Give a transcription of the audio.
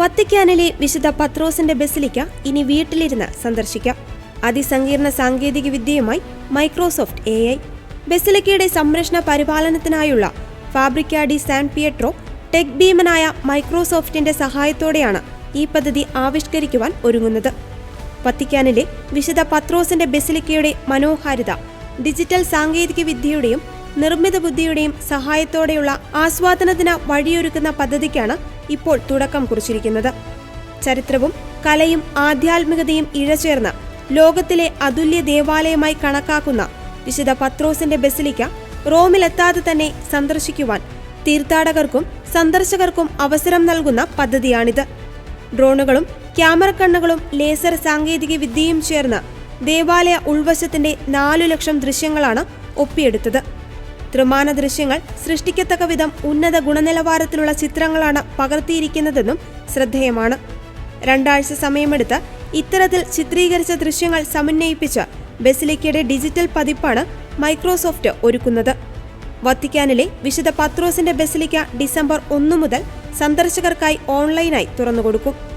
വത്തിക്കാനിലെ വിശുദ്ധ പത്രോസിന്റെ ബസിലിക്ക ഇനി വീട്ടിലിരുന്ന് സന്ദർശിക്കാം. അതിസങ്കീർണ സാങ്കേതിക വിദ്യയുമായി മൈക്രോസോഫ്റ്റ് എ ഐ. ബസിലിക്കയുടെ സംരക്ഷണ പരിപാലനത്തിനായുള്ള Fabbrica di San Pietro tech ഭീമനായ മൈക്രോസോഫ്റ്റിന്റെ സഹായത്തോടെയാണ് ഈ പദ്ധതി ആവിഷ്കരിക്കുവാൻ ഒരുങ്ങുന്നത്. വത്തിക്കാനിലെ വിശുദ്ധ പത്രോസിന്റെ ബസിലിക്കയുടെ മനോഹാരിത ഡിജിറ്റൽ സാങ്കേതിക വിദ്യയുടെയും നിർമ്മിത ബുദ്ധിയുടെയും സഹായത്തോടെയുള്ള ആസ്വാദനത്തിന് വഴിയൊരുക്കുന്ന പദ്ധതിക്കാണ് ഇപ്പോൾ തുടക്കം കുറിച്ചിരിക്കുന്നത്. ചരിത്രവും കലയും ആധ്യാത്മികതയും ഇഴചേർന്ന് ലോകത്തിലെ അതുല്യ ദേവാലയമായി കണക്കാക്കുന്ന വിശുദ്ധ പത്രോസിന്റെ ബസിലിക്ക റോമിലെത്താതെ തന്നെ സന്ദർശിക്കുവാൻ തീർത്ഥാടകർക്കും സന്ദർശകർക്കും അവസരം നൽകുന്ന പദ്ധതിയാണിത്. ഡ്രോണുകളും ക്യാമറ കണ്ണുകളും ലേസർ സാങ്കേതിക വിദ്യയും ചേർന്ന് ദേവാലയ ഉൾവശത്തിന്റെ നാലു ലക്ഷം ദൃശ്യങ്ങളാണ് ഒപ്പിയെടുത്തത്. ത്രിമാന ദൃശ്യങ്ങൾ സൃഷ്ടിക്കത്തക്ക വിധം ഉന്നത ഗുണനിലവാരത്തിലുള്ള ചിത്രങ്ങളാണ് പകർത്തിയിരിക്കുന്നതെന്നും ശ്രദ്ധേയമാണ്. രണ്ടാഴ്ച സമയമെടുത്ത് ഇത്തരത്തിൽ ചിത്രീകരിച്ച ദൃശ്യങ്ങൾ സമന്വയിപ്പിച്ച ബസിലിക്കയുടെ ഡിജിറ്റൽ പതിപ്പാണ് മൈക്രോസോഫ്റ്റ് ഒരുക്കുന്നത്. വത്തിക്കാനിലെ വിശുദ്ധ പത്രോസിന്റെ ബസിലിക്ക ഡിസംബർ ഒന്നു മുതൽ സന്ദർശകർക്കായി ഓൺലൈനായി തുറന്നുകൊടുക്കും.